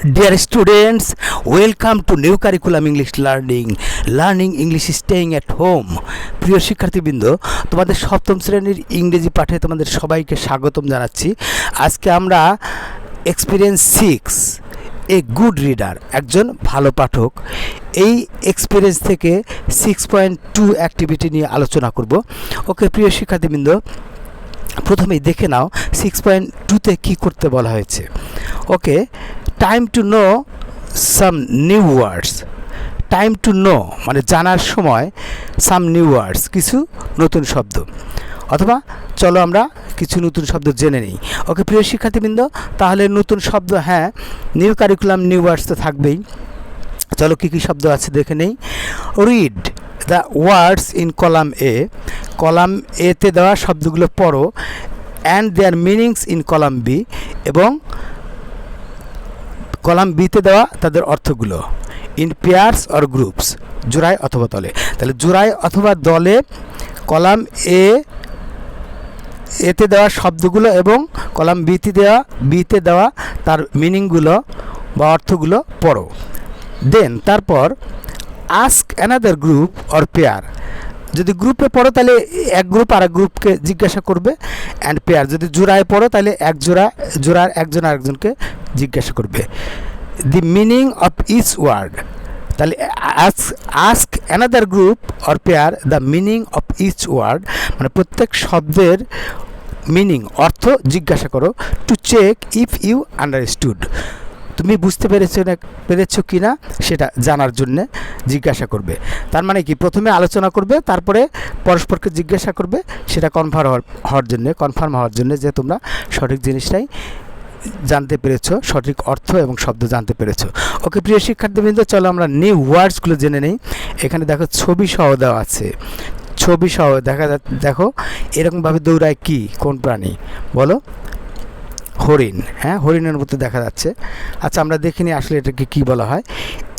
Dear students, welcome to new curriculum English learning. Learning English staying at home. প্রিয় শিক্ষার্থীবৃন্দ তোমাদের সপ্তম শ্রেণির ইংরেজি পাঠে তোমাদের সবাইকে স্বাগতম জানাচ্ছি আজকে আমরা experience six a good reader একজন ভালো পাঠক এই এক্সপিরিয়েন্স থেকে সিক্স পয়েন্ট টু অ্যাক্টিভিটি নিয়ে আলোচনা করব ওকে প্রিয় শিক্ষার্থীবৃন্দ প্রথমেই দেখে নাও সিক্স পয়েন্ট টুতে কী করতে বলা হয়েছে okay time to know some new words time to know মানে জানার সময় সাম নিউ ওয়ার্ডস কিছু নতুন শব্দ। অথবা চলো আমরা কিছু নতুন শব্দ জেনে নিই। ওকে প্রিয় শিক্ষার্থীবৃন্দ, তাহলে নতুন শব্দ হ্যাঁ নিউ কারিকুলাম নিউ ওয়ার্ডস তো থাকবেই। চলো কী কী শব্দ আছে দেখে নেই। Read the words in column A column এতে দেওয়া শব্দগুলো পড়ো। And their meanings in column B এবং কলাম বিতে দেওয়া তাদের অর্থগুলো। ইন পেয়ার্স অর গ্রুপস জোড়ায় অথবা দলে তাহলে জোড়ায় অথবা দলে কলাম এ এতে দেওয়া শব্দগুলো এবং কলাম বিতে দেওয়া বিতে দেওয়া তার মিনিংগুলো বা অর্থগুলো পড়ো। দেন তারপর ask another group or pair যদি গ্রুপে পড়ো, তাহলে এক গ্রুপ আর এক গ্রুপকে জিজ্ঞাসা করবে। অ্যান্ড পেয়ার যদি জোড়ায় পড়ো, তাহলে এক জোড়া, জোড়ার একজন আরেকজনকে জিজ্ঞাসা করবে। The meaning of each word তাহলে ask another group or pair the meaning of each word মানে প্রত্যেক শব্দের মিনিং অর্থ জিজ্ঞাসা করো to check if you understood তুমি বুঝতে পেরেছ না, পেরেছ কি না, সেটা জানার জন্যে জিজ্ঞাসা করবে। তার মানে কি? প্রথমে আলোচনা করবে, তারপরে পরস্পরকে জিজ্ঞাসা করবে, সেটা কনফার্ম হওয়ার হওয়ার জন্যে কনফার্ম হওয়ার জন্যে যে তোমরা সঠিক জিনিসটাই জানতে পেরেছ, সঠিক অর্থ এবং শব্দ জানতে পেরেছ। ওকে, প্রিয় শিক্ষার্থীবৃন্দ, চলো আমরা নিউ ওয়ার্ডসগুলো জেনে নেই। এখানে দেখো, ছবি সহ দেওয়া আছে। ছবি সহ, দেখা যা দেখো, এরকমভাবে দৌড়ায় কি? কোন প্রাণী? বলো। হরিণ। হ্যাঁ হরিণের মতো দেখা যাচ্ছে। আচ্ছা আমরা দেখিনি আসলে এটাকে কি বলা হয়।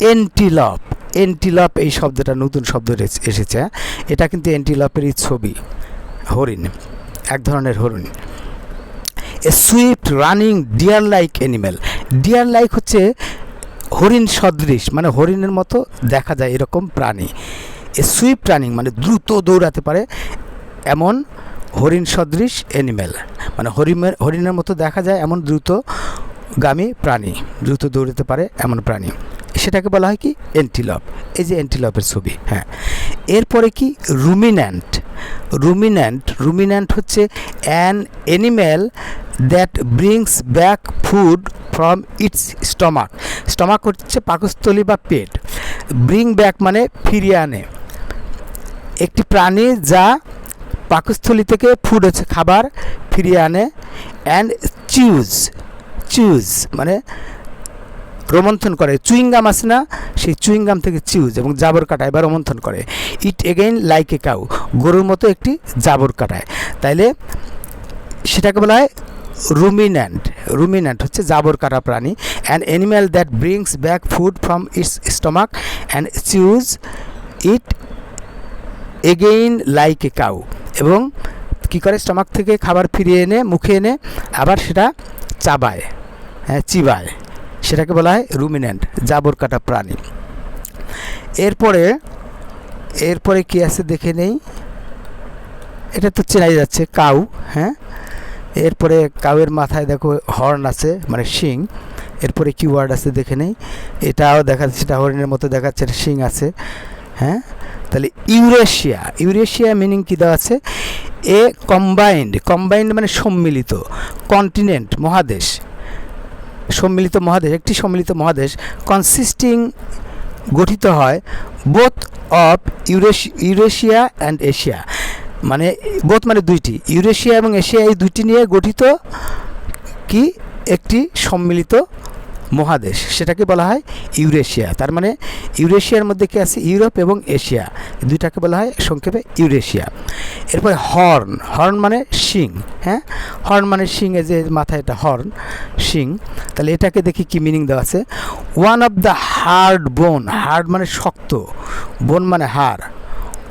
এন্টিলপ এন্টিলপ এই শব্দটা নতুন শব্দ এসেছে? এটা কিন্তু এন্টিলপেরই ছবি। হরিণ। এক ধরনের হরিণ। A swift running deer like animal deer like হচ্ছে হরিণ সদৃশ মানে হরিণের মতো দেখা যায় এরকম প্রাণী। এ সুইফট রানিং মানে দ্রুত দৌড়াতে পারে এমন হরিণ সদৃশ অ্যানিম্যাল মানে হরিণের হরিণের মতো দেখা যায় এমন দ্রুতগামী প্রাণী, দ্রুত দৌড়াতে পারে এমন প্রাণী। সেটাকে বলা হয় কি? এন্টিলপ এই যে এন্টিলপের ছবি হ্যাঁ। এরপরে কি? রুমিন্যান্ট রুমিন্যান্ট রুমিন্যান্ট হচ্ছে an animal that brings back food from its stomach stomach হচ্ছে পাকস্থলী বা পেট। ব্রিং ব্যাক মানে ফিরিয়ে আনে। একটি প্রাণী যা পাকস্থলী থেকে ফুড হচ্ছে খাবার, ফিরিয়ে আনে। অ্যান্ড চিউজ চিউজ মানে রোমন্থন করে। চুইংগাম আছে না? সেই চুইংগাম থেকে চিউজ এবং জাবর কাটায় বা রোমন্থন করে। It again like a cow, গরুর মতো একটি জাবর কাটায়। তাইলে সেটাকে বলা হয় রুমিন্যান্ট। রুমিন্যান্ট হচ্ছে জাবর কাটা প্রাণী। And animal that brings back food from its stomach and chews it again like a cow এবং কী করে? স্টমাক থেকে খাবার ফিরিয়ে এনে, মুখে এনে আবার সেটা চাবায় হ্যাঁ চিবায়। সেটাকে বলা হয় রুমিন্যান্ট জাবর কাটা প্রাণী। এরপরে এরপরে কি আছে দেখে নেই? এটা তো চেনাই যাচ্ছে, কাউ হ্যাঁ? এরপরে কাউয়ের মাথায় দেখো হর্ন আছে মানে শিং। এরপরে কি ওয়ার্ড আছে দেখে নেই। এটাও দেখা যাচ্ছে, এটা হরিণের মতো দেখাচ্ছে, এটা শিং আছে হ্যাঁ? তাহলে ইউরেশিয়া ইউরেশিয়া মিনিং কী দেওয়া আছে? এ কম্বাইন্ড কম্বাইন্ড মানে সম্মিলিত কন্টিনেন্ট মহাদেশ। সম্মিলিত মহাদেশ, একটি সম্মিলিত মহাদেশ কনসিস্টিং গঠিত হয় both of Eurasia and Asia মানে বোথ মানে দুইটি ইউরেশিয়া এবং এশিয়া এই দুইটি নিয়ে গঠিত কি? একটি সম্মিলিত মহাদেশ। সেটাকে বলা হয় ইউরেশিয়া। তার মানে ইউরেশিয়ার মধ্যে কি আছে? ইউরোপ এবং এশিয়া। দুইটাকে বলা হয় সংক্ষেপে ইউরেশিয়া। এরপরে হর্ন। হর্ন মানে শিং হ্যাঁ? হর্ন মানে শিং এ যে মাথায় এটা হর্ন, শিং। তাহলে এটাকে দেখি কি মিনিং দেওয়া আছে? One of the hard bone hard মানে শক্ত। বোন মানে হাড়।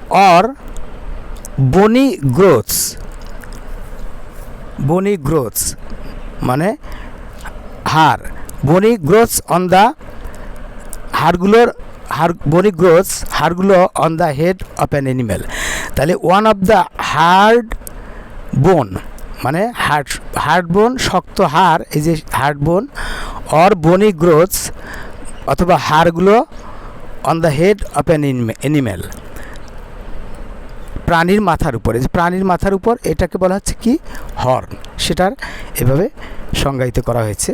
অর বনি গ্রোথস বনি গ্রোথস মানে হাড়। বনি গ্রোথস অন দ্য হাড়গুলোর হাড় বনি গ্রোথস হাড়গুলো on the head of an animal তাহলে one of the hard bone মানে হার্ড হার্ড বোন শক্ত হাড়, এই যে হার্ড বোন অর বনি গ্রোথস অথবা হাড়গুলো on the head of an animal প্রাণীর মাথার উপরে যে প্রাণীর মাথার উপর এটাকে বলা হচ্ছে কি? হর্ন সেটার এভাবে সংজ্ঞায়িত করা হয়েছে।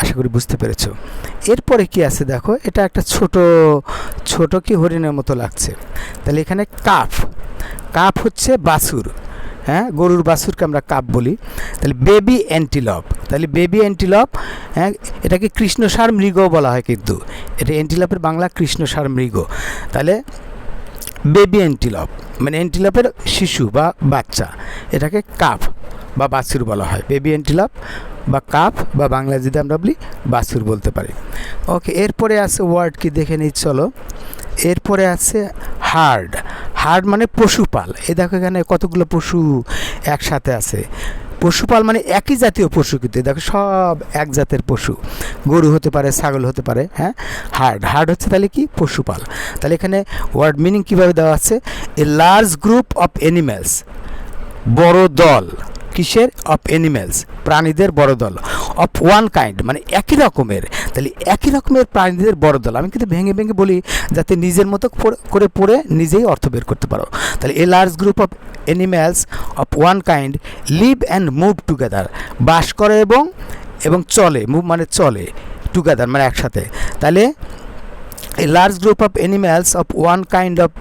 আশা করি বুঝতে পেরেছ। এরপরে কি আছে দেখো, এটা একটা ছোট ছোট কি হরিণের মতো লাগছে। তাহলে এখানে কাফ কাফ হচ্ছে বাছুর হ্যাঁ? গরুর বাছুরকে আমরা কাপ বলি। তাহলে বেবি অ্যান্টিলপ তাহলে বেবি অ্যান্টিলপ হ্যাঁ? এটাকে কৃষ্ণসার মৃগ বলা হয় কিন্তু। এটা অ্যান্টিলপের বাংলা কৃষ্ণসার মৃগ। তাহলে বেবি অ্যান্টিলপ মানে অ্যান্টিলপের শিশু বা বাচ্চা, এটাকে কাপ বা বাছুর বলা হয়। বেবি অ্যান্টিলপ বা কাপ বা বাংলা যদি আমরা বলি বাছুর বলতে পারি। ওকে, এরপরে আছে ওয়ার্ড কি দেখে নিই, চলো। এরপরে আছে হার্ড। হার্ড মানে পশুপাল। এ দেখো এখানে কতগুলো পশু একসাথে আছে। পশুপাল মানে একই জাতীয় পশু কিন্তু। দেখো সব এক জাতের পশু। গরু হতে পারে, ছাগল হতে পারে হ্যাঁ? হার্ড। হার্ড হচ্ছে তাহলে কি? পশুপাল। তাহলে এখানে ওয়ার্ড মিনিং কীভাবে দেওয়া আছে? A large group of animals বড় দল। কিসের? অফ অ্যানিম্যালস প্রাণীদের বড় দল। অফ ওয়ান কাইন্ড মানে একই রকমের। তাহলে একই রকমের প্রাণীদের বড় দল। আমি কিন্তু ভেঙে ভেঙে বলি, যাতে নিজের মতো করে পড়ে নিজেই অর্থ বের করতে পারো। তাহলে a large group of animals of one kind live and move together বাস করে এবং এবং চলে মুভ মানে চলে টুগেদার মানে একসাথে। তাহলে a large group of animals of one kind of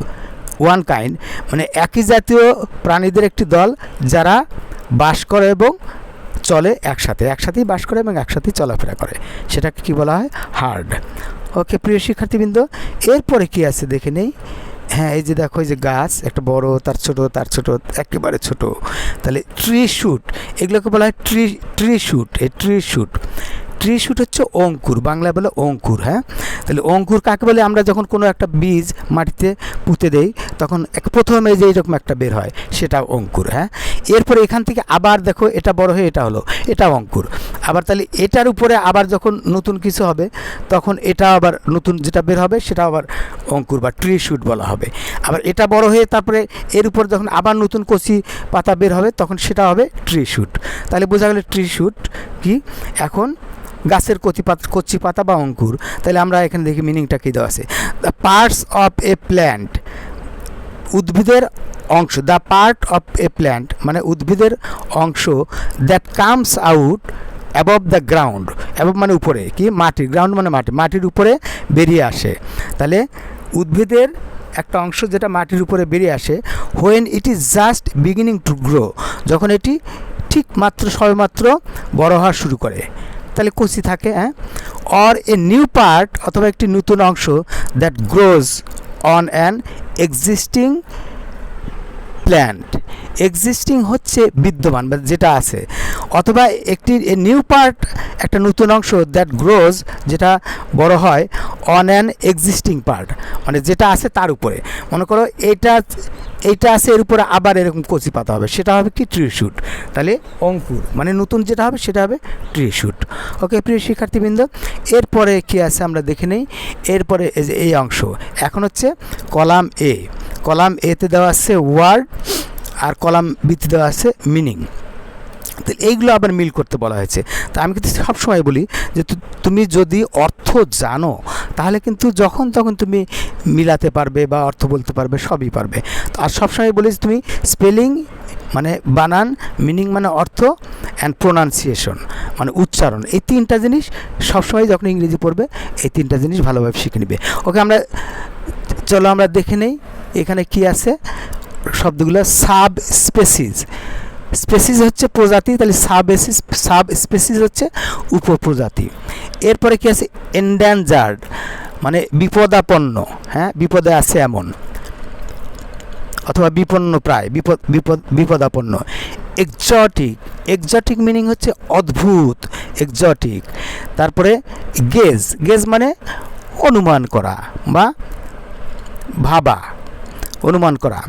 one kind মানে একই জাতীয় প্রাণীদের একটি দল, যারা বাস করে এবং চলে একসাথে, একসাথেই বাস করে এবং একসাথেই চলাফেরা করে। সেটাকে কি বলা হয়? হার্ড। ওকে, প্রিয় শিক্ষার্থীবৃন্দ, এরপরে কি আছে দেখে নেই? হ্যাঁ এই যে দেখো, এই যে গাছ, একটা বড়, তার ছোট তার ছোট, একেবারে ছোট। তাহলে ট্রি শ্যুট এগুলোকে বলা হয় ট্রি ট্রি শ্যুট এই ট্রি শুট ট্রি শুট হচ্ছে অঙ্কুর, বাংলায় বলে অঙ্কুর হ্যাঁ? তাহলে অঙ্কুর কাকে বলে? আমরা যখন কোনো একটা বীজ মাটিতে পুঁতে দেই, তখন এক প্রথমে যে এরকম একটা বের হয়, সেটা অঙ্কুর হ্যাঁ? এরপরে এখান থেকে আবার দেখো, এটা বড় হয়ে এটা হলো, এটা অঙ্কুর। আবার তাহলে এটার উপরে আবার যখন নতুন কিছু হবে, তখন এটা আবার নতুন যেটা বের হবে, সেটা আবার অঙ্কুর বা ট্রি শুট বলা হবে। আবার এটা বড় হয়ে তারপরে এর উপর যখন আবার নতুন কচি পাতা বের হবে, তখন সেটা হবে ট্রি শুট তাহলে বোঝা গেল ট্রি শুট কি? এখন গাছের কচি পাতা কচি পাতা বা অঙ্কুর। তাহলে আমরা এখানে দেখি মিনিংটা কী দেওয়া আছে। The parts of a plant উদ্ভিদের অংশ the part of a plant মানে উদ্ভিদের অংশ that comes out above the ground above মানে উপরে, কি? মাটি গ্রাউন্ড মানে মাটি, মাটির উপরে বেরিয়ে আসে। তাহলে উদ্ভিদের একটা অংশ যেটা মাটির উপরে বেরিয়ে আসে when it is just beginning to grow যখন এটি ঠিক মাত্র সবেমাত্র বড় হওয়া শুরু করে। তাহলে কুচি থাকে হ্যাঁ? অর এ নিউ পার্ট অথবা একটি নতুন অংশ that grows on an existing plant existing হচ্ছে বিদ্যমান, বা যেটা আছে। অথবা একটি নিউ পার্ট একটা নতুন অংশ দ্যাট গ্রোজ যেটা বড় হয় অন অ্যান এক্সিস্টিং পার্ট মানে যেটা আছে তার উপরে। মনে করো এটা এইটা আছে এর উপরে আবার এরকম কচি পাতা হবে, সেটা হবে কি ট্রি শুট তাহলে অঙ্কুর মানে নতুন যেটা হবে সেটা হবে ট্রি শুট ওকে প্রিয় শিক্ষার্থীবৃন্দ, এরপরে কি আছে আমরা দেখে নেই, এরপরে এই অংশ। এখন হচ্ছে কলাম এ কলাম এতে দেওয়া আছে ওয়ার্ড আর কলাম বিতে দেওয়া আছে মিনিং তো এইগুলো আবার মিল করতে বলা হয়েছে। তা আমি কিন্তু সবসময় বলি যে তুমি যদি অর্থ জানো, তাহলে কিন্তু যখন তখন তুমি মিলাতে পারবে বা অর্থ বলতে পারবে, সবই পারবে। আর সবসময় বলি যে তুমি স্পেলিং মানে বানান, মিনিং মানে অর্থ, অ্যান্ড প্রোনাউন্সিয়েশন মানে উচ্চারণ। এই তিনটা জিনিস সবসময় যখন ইংরেজি পড়বে, এই তিনটা জিনিস ভালোভাবে শিখে নেবে। ওকে, আমরা চলো আমরা দেখে নেই এখানে কি আছে। শব্দগুলো সাব স্পেসিস স্পেসিস হচ্ছে প্রজাতি, তাহলে সাব সাব স্পেসিস হচ্ছে উপপ্রজাতি। এরপরে কি আছে? এন্ড্যাঞ্জার্ড মানে বিপদাপন্ন হ্যাঁ? বিপদে আছে এমন। অথবা বিপন্ন প্রায়, বিপদ বিপদ, বিপদাপন্ন। এক্সটিক এক্সটিক মিনিং হচ্ছে অদ্ভুত এক্সটিক তারপরে গেজ গেজ মানে অনুমান করা বা ভাবা, অনুমান করা।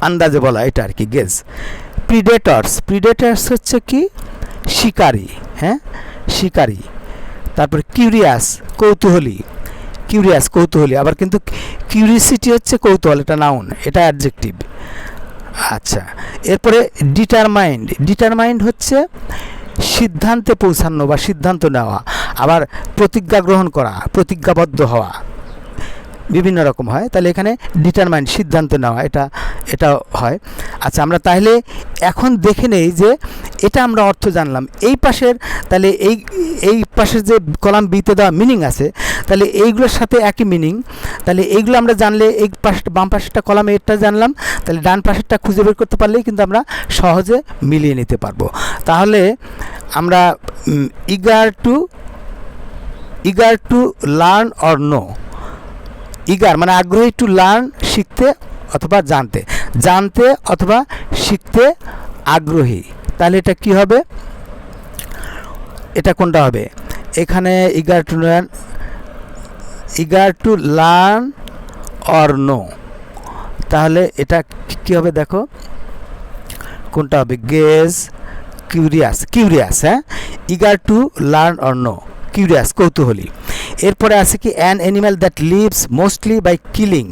আন্দাজে বলা এটা আর কি গেজ প্রিডেটর্স প্রিডেটর্স হচ্ছে কি? শিকারী হ্যাঁ? শিকারী। তারপরে কিউরিয়াস কৌতূহলী। কিউরিয়াস কৌতূহলী। আবার কিন্তু কিউরিসিটি হচ্ছে কৌতূহল, এটা নাউন এটা অ্যাডজেক্টিভ আচ্ছা এরপরে ডিটারমাইন্ড ডিটারমাইন্ড হচ্ছে সিদ্ধান্তে পৌঁছানো বা সিদ্ধান্ত নেওয়া, আবার প্রতিজ্ঞা গ্রহণ করা, প্রতিজ্ঞাবদ্ধ হওয়া। বিভিন্ন রকম হয়। তাহলে এখানে ডিটারমাইন্ড সিদ্ধান্ত নেওয়া, এটা এটা হয়। আচ্ছা আমরা তাহলে এখন দেখে নেই যে এটা আমরা অর্থ জানলাম। এই পাশের, তাহলে এই এই পাশের যে কলাম বিতে দেওয়া মিনিং আছে, তাহলে এইগুলোর সাথে একই মিনিং তাহলে এইগুলো আমরা জানলে এই পাশটা বাম পাশেরটা কলাম এটা জানলাম, তাহলে ডান পাশেরটা খুঁজে বের করতে পারলেই কিন্তু আমরা সহজে মিলিয়ে নিতে পারব। তাহলে আমরা eager to eager to learn or know eager মানে আগ্রহী টু লার্ন শিখতে অথবা জানতে। জানতে অথবা শিখতে আগ্রহী। তাহলে এটা কি হবে? এটা কোনটা হবে? এখানে eager to learn eager to learn or know তাহলে এটা কি হবে দেখো? কোনটা হবে? গেজ কিউরিয়াস কিউরিয়াস হ্যাঁ? Eager to learn or know curious কৌতূহলী। এরপরে আছে কি an animal that lives mostly by killing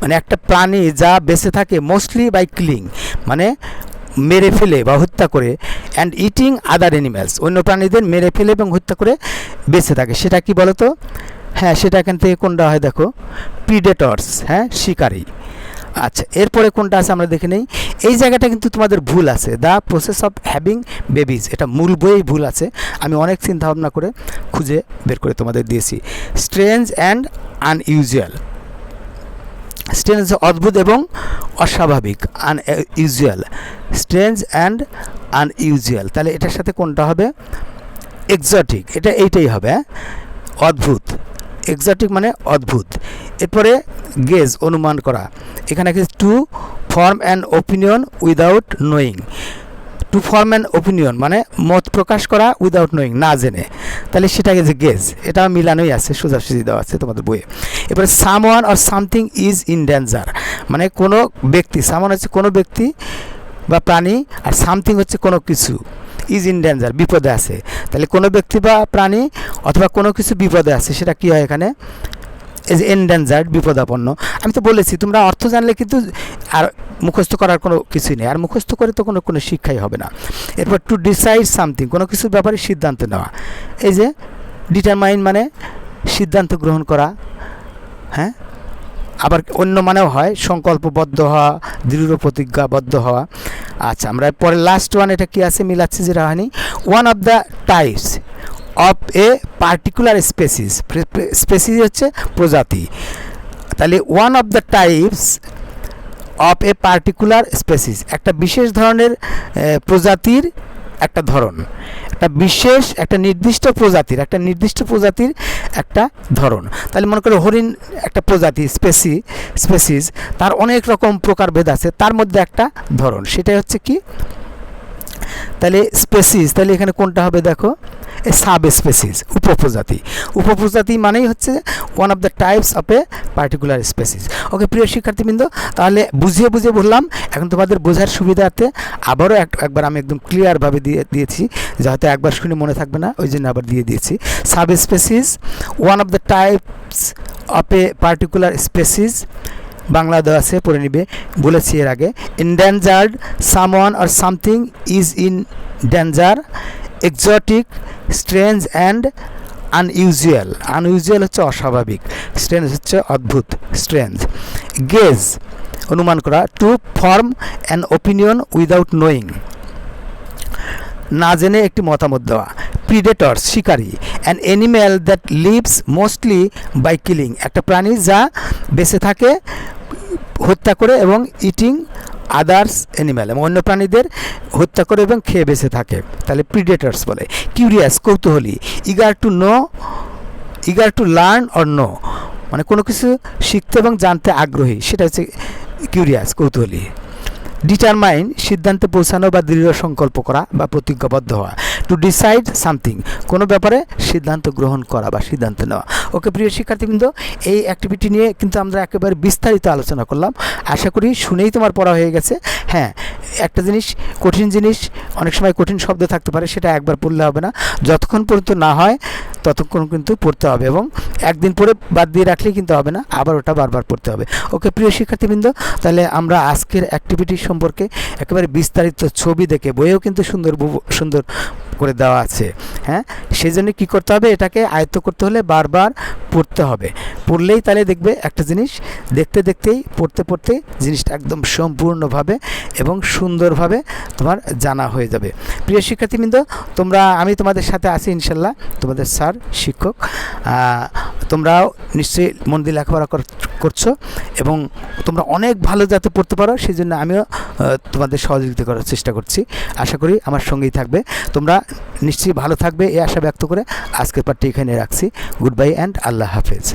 মানে একটা প্রাণী যা বেঁচে থাকে মোস্টলি বাই কিলিং মানে মেরে ফেলে বা হত্যা করে অ্যান্ড ইটিং আদার অ্যানিম্যালস অন্য প্রাণীদের মেরে ফেলে এবং হত্যা করে বেঁচে থাকে। সেটা কি বলো তো হ্যাঁ সেটা এখান থেকে কোনটা হয় দেখো? প্রিডেটর্স হ্যাঁ শিকারী। আচ্ছা এরপরে কোনটা আছে আমরা দেখে নেই। এই জায়গাটা কিন্তু তোমাদের ভুল আছে। The process of having babies এটা মূল বইয়েই ভুল আছে। আমি অনেক চিন্তা ভাবনা করে খুঁজে বের করে তোমাদের দিয়েছি। স্ট্রেঞ্জ অ্যান্ড আনইউজুয়াল স্ট্রেঞ্জ অদ্ভুত এবং অস্বাভাবিক আনইউজুয়াল স্ট্রেঞ্জ অ্যান্ড আনইউজুয়াল তাহলে এটার সাথে কোনটা হবে? এক্সটিক এটা এইটাই হবে হ্যাঁ? অদ্ভুত। এক্সটিক মানে অদ্ভুত। এরপরে গেজ অনুমান করা। এখানে কি to form an opinion without knowing to form an opinion মানে মত প্রকাশ করা উইদাউট নোয়িং না জেনে। তাহলে সেটাকে যে গেজ এটা মিলানোই আছে, সোজাসুজি দেওয়া আছে তোমাদের বইয়ে। এবারে someone or something is in danger মানে কোনো ব্যক্তি সামওয়ান হচ্ছে কোনো ব্যক্তি বা প্রাণী আর সামথিং হচ্ছে কোনো কিছু ইজ ইন ডেঞ্জার বিপদে আছে। তাহলে কোনো ব্যক্তি বা প্রাণী অথবা কোনো কিছু বিপদে আছে, সেটা কী হয় এখানে? এজ এনডেঞ্জার্ড বিপদাপন্ন। আমি তো বলেছি, তোমরা অর্থ জানলে কিন্তু আর মুখস্থ করার কোনো কিছুই নেই। আর মুখস্থ করে তো কোনো কোনো শিক্ষাই হবে না। এরপর টু ডিসাইড সামথিং কোনো কিছুর ব্যাপারে সিদ্ধান্ত নেওয়া। এই যে ডিটারমাইন মানে সিদ্ধান্ত গ্রহণ করা হ্যাঁ? আবার অন্য মানেও হয়, সংকল্পবদ্ধ হওয়া, দৃঢ় প্রতিজ্ঞাবদ্ধ হওয়া। আচ্ছা আমরা পরে লাস্ট ওয়ান এটা কি আছে? মিলাচ্ছি যেটা হয়নি one of the types of a particular species species হচ্ছে প্রজাতি। তাহলে one of the types of a particular species একটা বিশেষ ধরনের প্রজাতির একটা ধরন। একটা বিশেষ, একটা নির্দিষ্ট প্রজাতির, একটা নির্দিষ্ট প্রজাতির একটা ধরন। তাহলে মনে করো হরিণ একটা প্রজাতি স্পেসি স্পেসিস তার অনেক রকম প্রকারভেদ আছে, তার মধ্যে একটা ধরন। সেটাই হচ্ছে কি? তাহলে স্পেসিস তাহলে এখানে কোনটা হবে দেখো? Sub species উপপ্রজাতি। উপপ্রজাতি মানেই হচ্ছে one of the types of a particular species okay প্রিয় শিক্ষার্থীবৃন্দ, তাহলে বুঝিয়ে বুঝিয়ে বললাম, এখন তোমাদের বোঝার সুবিধার্থে আবারও এক একবার আমি একদম ক্লিয়ারভাবে দিয়ে দিয়েছি, যাতে একবার শুনে মনে থাকবে না, ওই জন্য আবার দিয়ে দিয়েছি। Subspecies one of the types of a particular species Bangla দেওয়া পড়ে নিবে। বলেছি এর আগে in endangered someone or something is in danger exotic strange and unusual unusual হচ্ছে অস্বাভাবিক। স্ট্রেঞ্জ হচ্ছে অদ্ভুত। স্ট্রেঞ্জ গেজ অনুমান করা। To form an opinion without knowing না জেনে একটি মতামত দেওয়া। প্রিডেটর্স শিকারী। An animal that lives mostly by killing একটা প্রাণী যা বেঁচে থাকে, হত্যা করে এবং ইটিং আদার্স অ্যানিম্যাল এবং অন্য প্রাণীদের হত্যা করে এবং খেয়ে বেঁচে থাকে। তাহলে প্রিডেটার্স বলে। কিউরিয়াস কৌতূহলী। Eager to know eager to learn or know মানে কোনো কিছু শিখতে এবং জানতে আগ্রহী। সেটা হচ্ছে কিউরিয়াস কৌতূহলী। ডিটারমাইন সিদ্ধান্তে পৌঁছানো বা দৃঢ় সংকল্প করা বা প্রতিজ্ঞাবদ্ধ হওয়া। টু ডিসাইড সামথিং কোনো ব্যাপারে সিদ্ধান্ত গ্রহণ করা বা সিদ্ধান্ত নেওয়া। ওকে, প্রিয় শিক্ষার্থীবৃন্দ, এই অ্যাক্টিভিটি নিয়ে কিন্তু আমরা একেবারে বিস্তারিত আলোচনা করলাম। আশা করি শুনেই তোমার পড়া হয়ে গেছে। হ্যাঁ একটা জিনিস, কঠিন জিনিস, অনেক সময় কঠিন শব্দ থাকতে পারে, সেটা একবার পড়লে হবে না। যতক্ষণ পর্যন্ত না হয়, ততক্ষণ কিন্তু পড়তে হবে এবং একদিন পরে বাদ দিয়ে রাখলেই কিন্তু হবে না, আবার ওটা বারবার পড়তে হবে। ওকে, প্রিয় শিক্ষার্থীবৃন্দ, তাহলে আমরা আজকের অ্যাক্টিভিটি সম্পর্কে একেবারে বিস্তারিত ছবি দেখে, বইয়েও কিন্তু সুন্দর সুন্দর করে দেওয়া আছে। হ্যাঁ? সেই জন্য কী করতে হবে? এটাকে আয়ত্ত করতে হলে বারবার পড়তে হবে। পড়লেই তাহলে দেখবে একটা জিনিস, দেখতে দেখতেই, পড়তে পড়তে জিনিসটা একদম সম্পূর্ণভাবে এবং সুন্দরভাবে তোমার জানা হয়ে যাবে। প্রিয় শিক্ষার্থীবৃন্দ, তোমরা, আমি তোমাদের সাথে আছি ইনশাল্লাহ, তোমাদের স্যার, শিক্ষক তোমরাও নিশ্চয়ই মন দিয়ে লেখাপড়া কর- করছ এবং তোমরা অনেক ভালো যাতে পড়তে পারো সেই জন্য আমিও তোমাদের সহযোগিতা করার চেষ্টা করছি। আশা করি আমার সঙ্গেই থাকবে। তোমরা নিশ্চয়ই ভালো থাকবে, এই আশা ব্যক্ত করে আজকের পার্টি এখানে রাখছি। গুড বাই অ্যান্ড আল্লাহ হাফেজ।